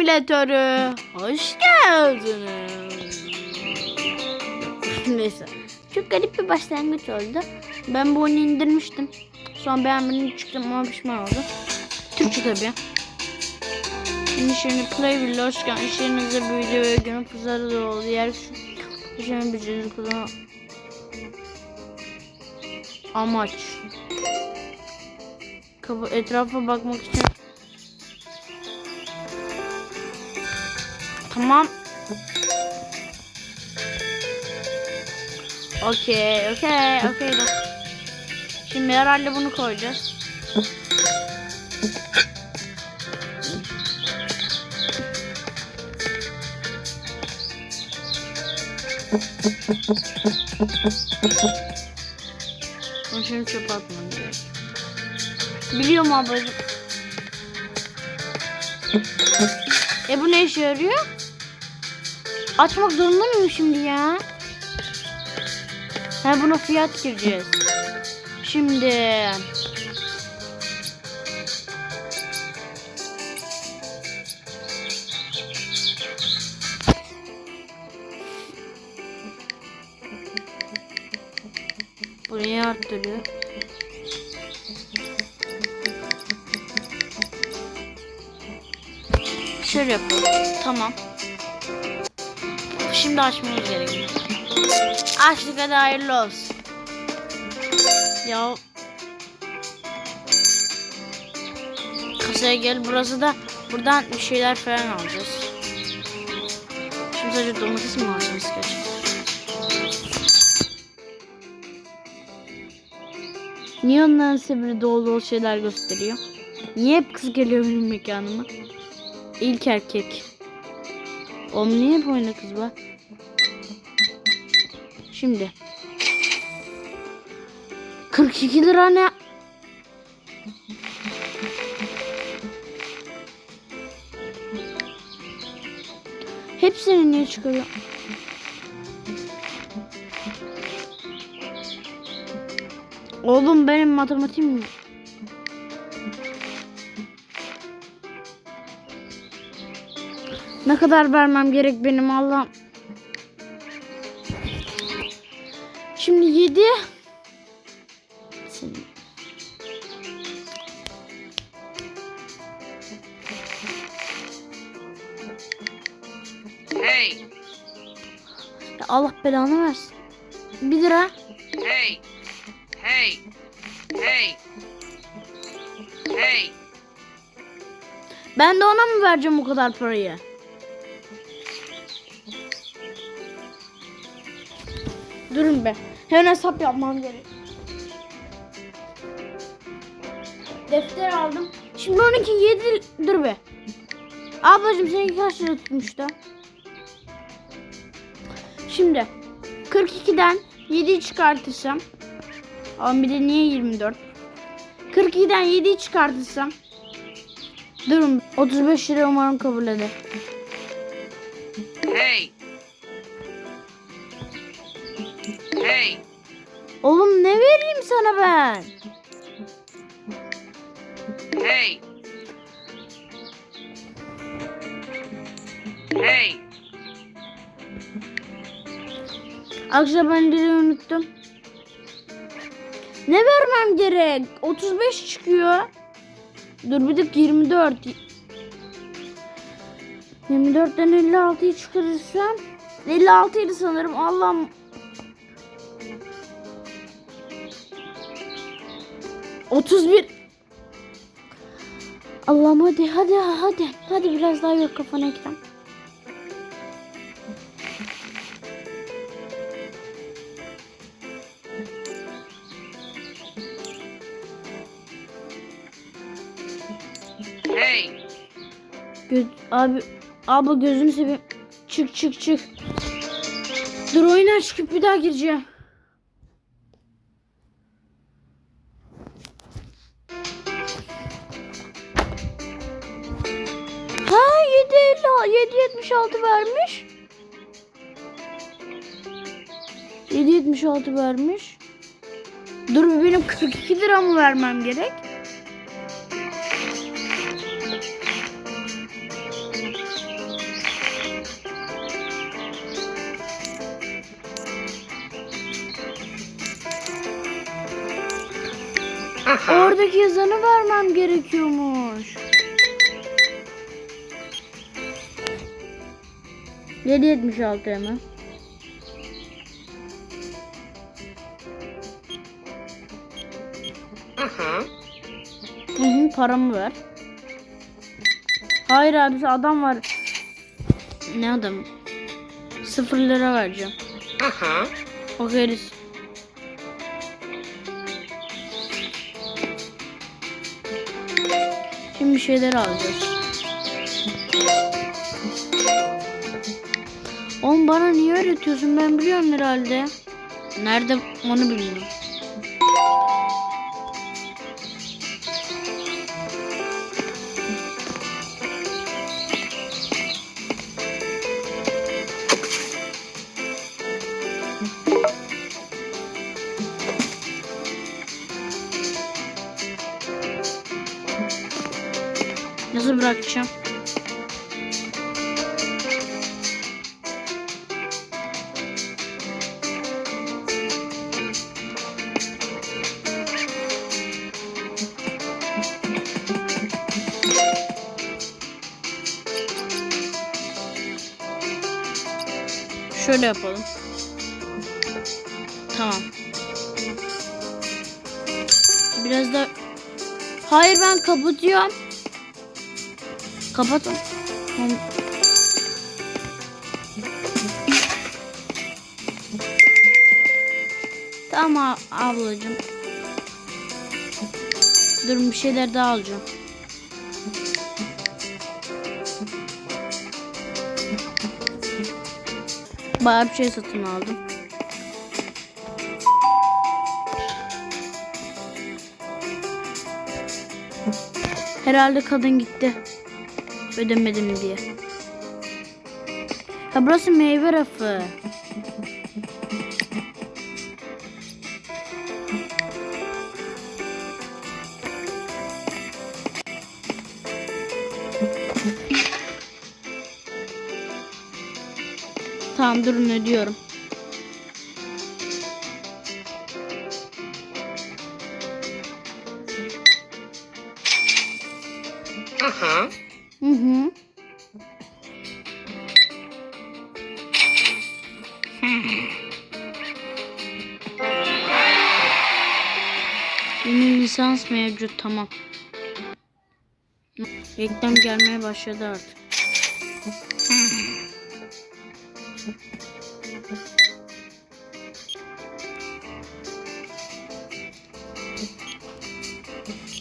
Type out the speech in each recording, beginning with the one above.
simülatörü. Hoş geldiniz. Neyse. Çok garip bir başlangıç oldu. Ben bu oyunu indirmiştim. Sonra beğenmedim çıktım ama pişman oldum. Türkçe tabii. Şimdi şimdi play with hoş geldin. İşlerinizde bir video ve günün fırsatı da oldu. Yer şu. Şimdi bir kullan. Amaç. Kapı etrafa bakmak için. Tamam. Okey, okey, okey. Şimdi herhalde bunu koyacağız. Bunu şimdi çöpe atmam gerek. Biliyorum ablacığım. E bu ne işe yarıyor? Açmak zorunda mıyım şimdi ya? Ha buna fiyat gireceğiz. Şimdi Buraya arttırıyor. Şöyle yapalım. Tamam. Şimdi açmamız gerekiyor. Açtık hadi hayırlı olsun. Ya kasaya gel burası da buradan bir şeyler falan alacağız. Şimdi sadece domates mi alacağız gerçekten? Niye onların sebiri dolu dolu şeyler gösteriyor? Niye hep kız geliyor benim mekanıma? İlk erkek. Oğlum niye hep oyunda kız var? Şimdi. 42 lira ne? Hepsini niye çıkarıyor? Oğlum benim matematiğim Ne kadar vermem gerek benim Allah'ım. Şimdi 7 Hey, Allah belanı versin. 1 lira. hey, hey, hey, hey. Ben de ona mı vereceğim o kadar parayı? Durun be. Hemen hesap yapmam gerek. Defter aldım. Şimdi 12 7 dur be. Ablacığım seninki kaç lira tutmuştu? Şimdi 42'den 7'yi çıkartırsam Ama bir de niye 24? 42'den 7'yi çıkartırsam Durun 35 lira umarım kabul eder. Hey. Hey. Ne vereyim sana ben? Hey. Hey. Akşam ben dili unuttum. Ne vermem gerek? 35 çıkıyor. Dur bir dakika 24. 24'ten 56'yı çıkarırsam 56 idi sanırım. Allah'ım. Otuz bir. Allah'ım hadi hadi hadi. Hadi biraz daha yok kafana ekran. Hey. Göz, abi abla gözünü seveyim. Çık çık çık. Dur oyuna çıkıp bir daha gireceğim. 7.76 vermiş. 7.76 vermiş. Dur benim 42 lira mı vermem gerek? Oradaki yazanı vermem gerekiyor mu? 776 hemen. Hı hı paramı ver. Hayır abi adam var. Ne adam? Sıfır lira vereceğim. Uh-huh. Bakarız. Şimdi bir şeyler alacağız. Bana niye öğretiyorsun? Ben biliyorum herhalde. Nerede onu bilmiyorum. Nasıl bırakacağım? Şöyle yapalım. Tamam. Biraz da Hayır ben kapatıyorum. Kapatın. Tamam. Ablacığım. Durun bir şeyler daha alacağım. Bayağı bir şey satın aldım. Herhalde kadın gitti. Ödemedim diye. Ha burası meyve rafı. Tamam durun ödüyorum. Uh-huh. Hı hı. Yeni lisans mevcut tamam. Reklam gelmeye başladı artık.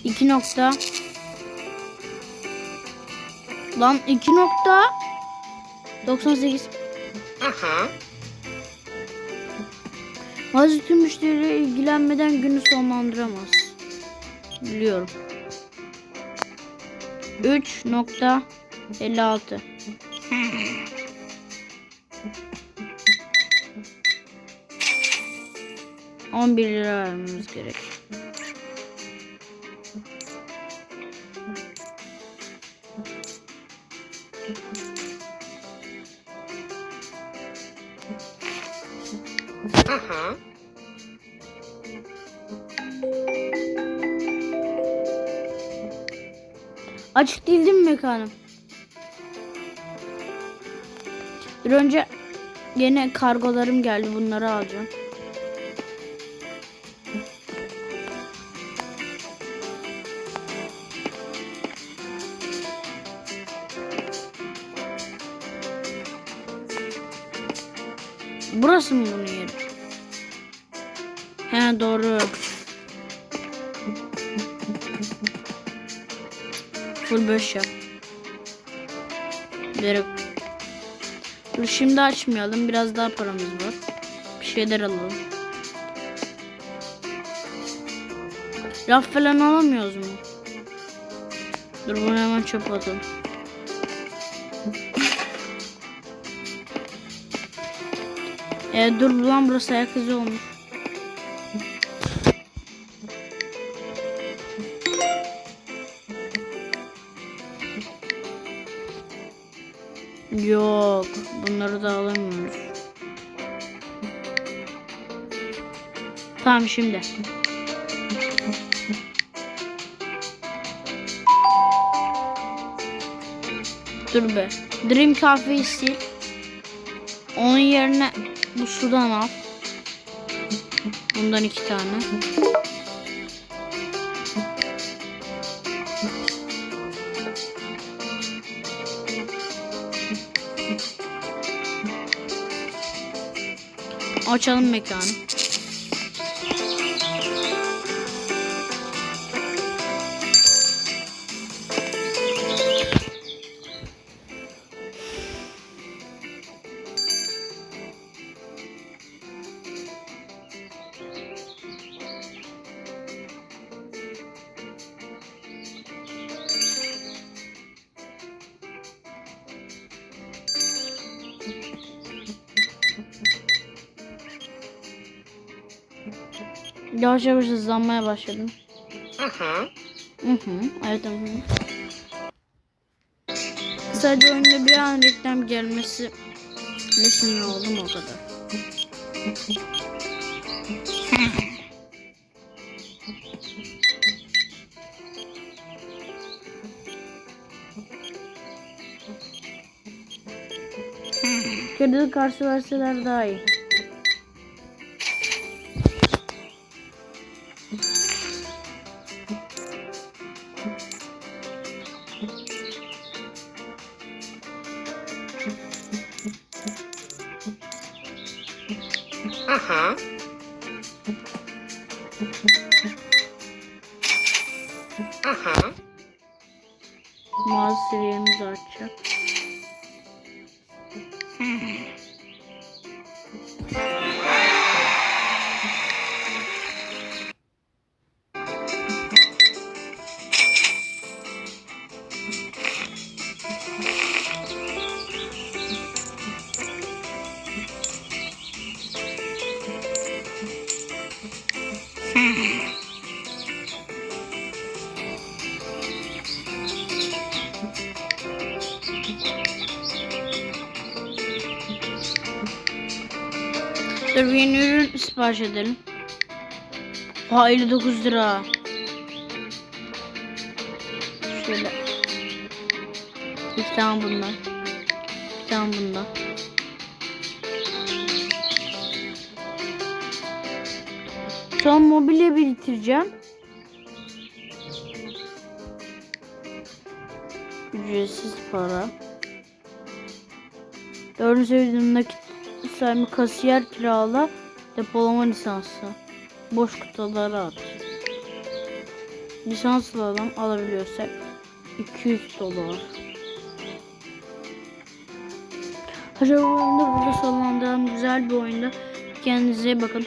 İki nokta. Lan 2 nokta 98 Uh-huh. Bazı tüm müşteriyle ilgilenmeden günü sonlandıramaz. Biliyorum. 3 11 lira vermemiz gerek. Uh-huh. Açık değil değil mi mekanım? Bir önce yine kargolarım geldi. Bunları alacağım. Burası mı bunun yeri? He doğru. Full 5 yap. Direkt. Dur şimdi açmayalım. Biraz daha paramız var. Bir şeyler alalım. Raf falan alamıyoruz mu? Dur bunu hemen çöpe atalım. E, dur lan burası ayak izi olmuş. Yok. Bunları da alamıyoruz. Tamam şimdi. Dur be. Dream Cafe'yi sil. Onun yerine bu sudan al. Bundan iki tane. Açalım mekanı. Yavaş yavaş hızlanmaya başladım. Hı hı, evet hı hı. Sadece oyunda bir an reklam gelmesi ne sinir oldum o kadar. Kredi karşı verseler daha iyi. Uh huh. Dur bir yeni ürün sipariş edelim. Ha 59 lira. Şöyle. İki tane bundan. Bir tane bundan. Son mobilya biriktireceğim. Ücretsiz para. Dördüncü sevdiğim nakit sayımı kasiyer kirala depolama lisansı. Boş kutulara at. Lisanslı adam alabiliyorsak 200 dolar. Bu oyunda burada sonlandıralım. Güzel bir oyunda. Kendinize bakın.